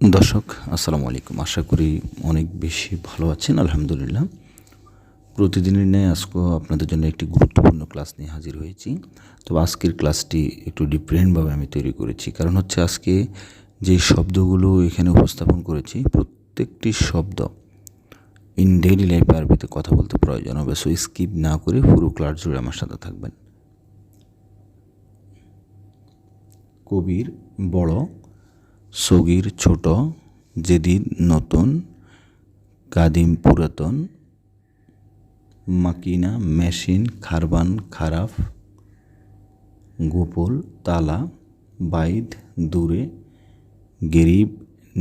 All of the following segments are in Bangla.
দর্শক, আসসালামু আলাইকুম। আশা করি অনেক বেশি ভালো আছেন, আলহামদুলিল্লাহ। প্রতিদিনের ন্যায় আজকেও আপনাদের জন্য একটি গুরুত্বপূর্ণ ক্লাস নিয়ে হাজির হয়েছি। তো আজকের ক্লাসটি একটু ডিফারেন্টভাবে আমি তৈরি করেছি। কারণ হচ্ছে আজকে যে শব্দগুলো এখানে উপস্থাপন করেছি, প্রত্যেকটি শব্দ ইন ডেইলি লাইফে আরবিতে কথা বলতে প্রয়োজন হবে। সো স্কিপ না করে পুরো ক্লাস জুড়ে আমার সাথে থাকবেন। কবির বড় সগির ছোট জেদিদ নতুন, কাদিম পুরাতন, মাকিনা মেশিন, খারবান খারাপ গোপল তালা, বাইদ দূরে, গেরিব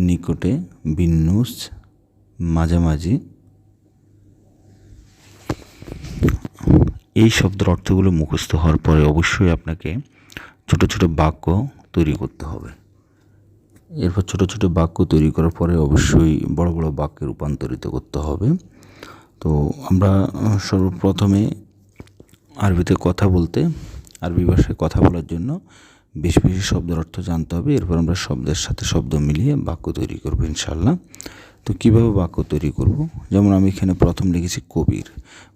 নিকটে, বিন্নুস মাঝামাঝি। এই শব্দের অর্থগুলো মুখস্থ হওয়ার পরে অবশ্যই আপনাকে ছোট ছোট বাক্য তৈরি করতে হবে। এরপর ছোট ছোট বাক্য তৈরি করার পরে অবশ্যই বড় বড় বাক্যে রূপান্তরিত করতে হবে। তো আমরা সর্বপ্রথমে আরবিতে কথা বলতে, আরবি ভাষায় কথা বলার জন্য বেশি বেশি শব্দের অর্থ জানতে হবে। এরপর আমরা শব্দের সাথে শব্দ মিলিয়ে বাক্য তৈরি করব ইনশাল্লাহ তো কীভাবে বাক্য তৈরি করব? যেমন আমি এখানে প্রথম লিখেছি কবির।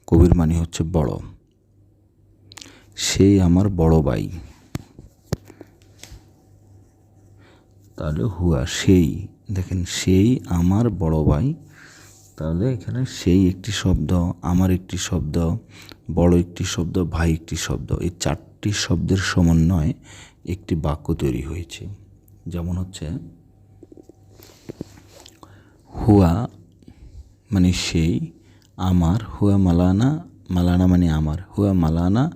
কবির মানে হচ্ছে বড়। সেই আমার বড় ভাই। তাহলে হুয়া সেই। দেখেন সেই আমার বড় ভাই, তাহলে এখানে সেই একটি শব্দ, আমার একটি শব্দ, বড় একটি শব্দ, ভাই একটি শব্দ, এই চারটি শব্দের সমন্বয়ে একটি বাক্য তৈরি হয়েছে। যেমন হচ্ছে, হুয়া মানে সেই, আমার, হুয়া মালানা মালানা মানে আমার, হুয়া মালানা,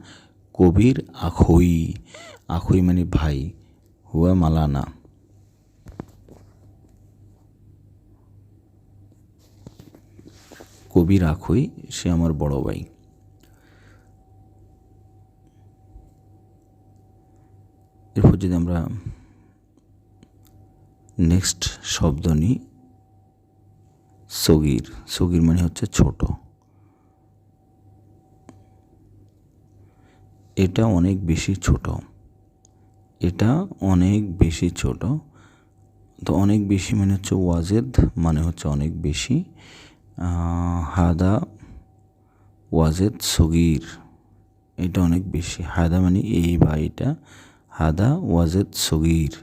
কবির আখই আখই মানে ভাই, হুয়া মালানা। কবির আখই সে আমার বড় ভাই। এরপর যদি আমরা নেক্সট শব্দ নিই সগির। সগির মানে হচ্ছে ছোট। এটা অনেক বেশি ছোট। এটা অনেক বেশি ছোট। তো অনেক বেশি মানে হচ্ছে ওয়াজেদ মানে হচ্ছে অনেক বেশি। হাদা ওয়াজেদ সগির। এটা অনেক বেশি। হাদা মানে এই বা এটা। হাদা ওয়াজেদ সগির।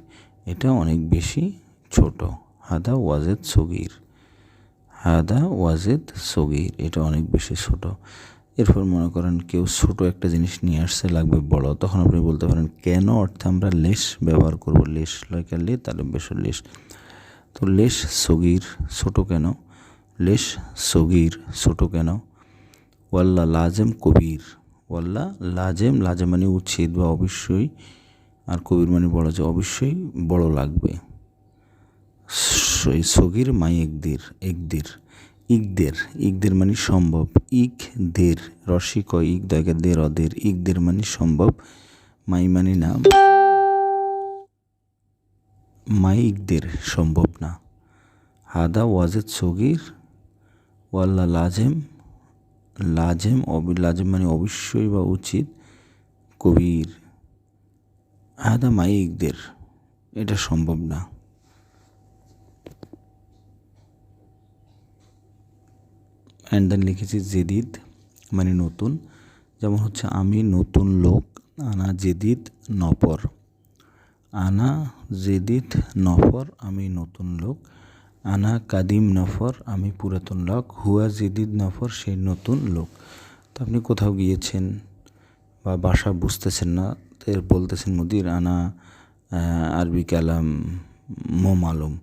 এটা অনেক বেশি ছোট। হাদা ওয়াজেদ সগির। হাদা ওয়াজেদ সগির। এটা অনেক বেশি ছোট। এরপর মনে করেন কেউ ছোট একটা জিনিস নিয়ে আসছে, লাগবে বড়। তখন আপনি বলতে পারেন, কেন? অর্থে আমরা লেশ ব্যবহার করব। লেশ লয়কা লে বেশ লেশ তো লেশ সগির, ছোট কেন? লেশ, সগির, ছোট কেন? ওয়াল্লা লাজেম কবির। ওয়াল্লা লাজেম লাজেম মানে উচ্ছেদ বা অবশ্যই, আর কবির মানে বড় যে অবশ্যই বড় লাগবে। সগির মাই একদের একদের, ইকদের ইকদের মানে সম্ভব ইক দের রসিক, ইক দয়কে দের, অদের, ইকদের মানে সম্ভব, মাই মানে না, মাই ইকদের সম্ভব না। হাদা ওয়াজেদ সগির ওয়াল্লা লাজেম লাজেম অবি, লাজেম মানে অবশ্যই বা উচিত কবির। হাদা মাই ইকদের এটা সম্ভব না। অ্যান্ড দেন লিখেছি জেদিদ মানে নতুন, যেমন হচ্ছে আমি নতুন লোক, আনা জেদিদ নপর। আনা জেদিদ নফর আমি নতুন লোক আনা কাদিম নফর, আমি পুরাতন লোক, হুয়া জেদিদ নফর, সেই নতুন লোক। তো আপনি কোথাও গিয়েছেন বা বাসা বুঝতেছেন না এর বলতেছেন মুদির, আনা আরবি কালাম মোম আলম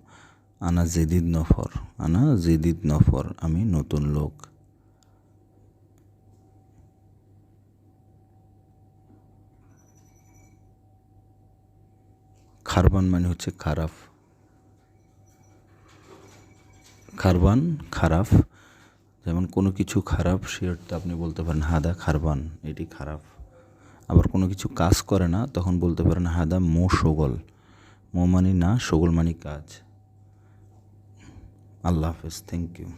আনা জেদিদ নফর, আনা জেদিদ নফর, আমি নতুন লোক। খারবান মানে হচ্ছে খারাপ। খারবান খারাপ যেমন কোনো কিছু খারাপ সে অর্থে আপনি বলতে পারেন, হাদা খারবান, এটি খারাপ। আবার কোনো কিছু কাজ করে না, তখন বলতে পারেন, হাদা মো সগল। মো মানি না, সগল মানি কাজ। আল্লাহ হাফেজ থ্যাংক ইউ